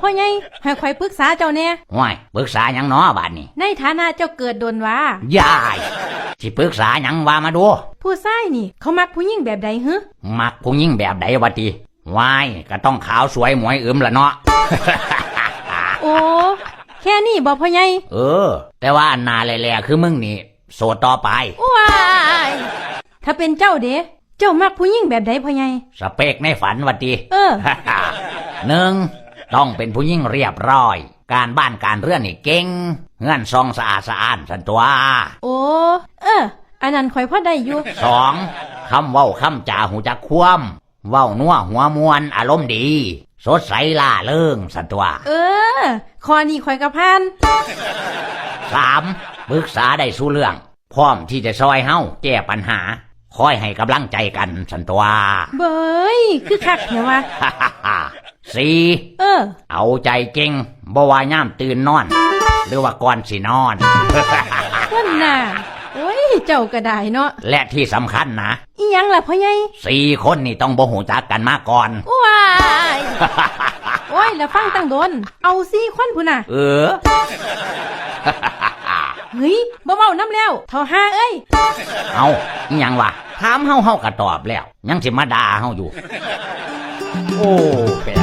พ่อใหญ่ให้ข่อยปรึกษาเจ้าแน่ห่วยปรึกษาหยังน้อบ้านนี้ในฐานะเจ้าเกิดโดนว่า ยายสิปรึกษาหยังว่ามาดู ผู้ชายนี่ เขามักผู้หญิงแบบใดฮึมักผู้หญิงแบบใดวะติวายก็ต้องขาวสวยหมวยอึมละเนาะ โอ้ แค่นี้บ่พ่อใหญ่เออ แต่ว่าอันนาแหล่ๆคือมึงนี่โสดต่อไป ว้ายถ้าเป็นเจ้าเด้เจ้ามักผู้หญิงแบบใดพ่อใหญ่สเปกในฝันวะติ เออ หนึ่ง ต้องเป็นผู้หญิงเรียบร้อย การบ้านการเรือนนี่เก่งเงื่อนซองสะอาดสะอ้านสันตัวโอ้ เออ อันนั้นข่อยพอได้อยู่ สองคำเว้าคำจาหูจักคว่ำเว้านัวหัวมวนอารมณ์ดี สดใสล่าเริงสันตัวเออคอนี้ข่อยกระพานสามปรึกษาได้สู้เรื่อง พร้อมที่จะซอยเฮาแก้ปัญหา คอยให้กำลังใจกันสันตัว เบยคือคักเถอะวะ สี่เออเอาใจเก่งบ่ว่าย่ามตื่นนอน หรือว่าก่อนสินอนคนน่ะโอ้ยเจ้าก็ได้เนาะและที่สำคัญนะอีหยังล่ะพ่อใหญ่สี่คนนี่ต้องบ่หูจักกันมาก่อน ว้ายโอ้ยแล้วฟังตั้งโดน เอาซี่คนพุ่นน่ะเออ เฮ้ยบ่เว้าน้ำแล้วเท่าห้าเอ้ย เอาอิหยังวะถามเฮาเฮาก็ตอบแล้ว ยังสิมาด่าเฮาอยู่ โอ้เป็น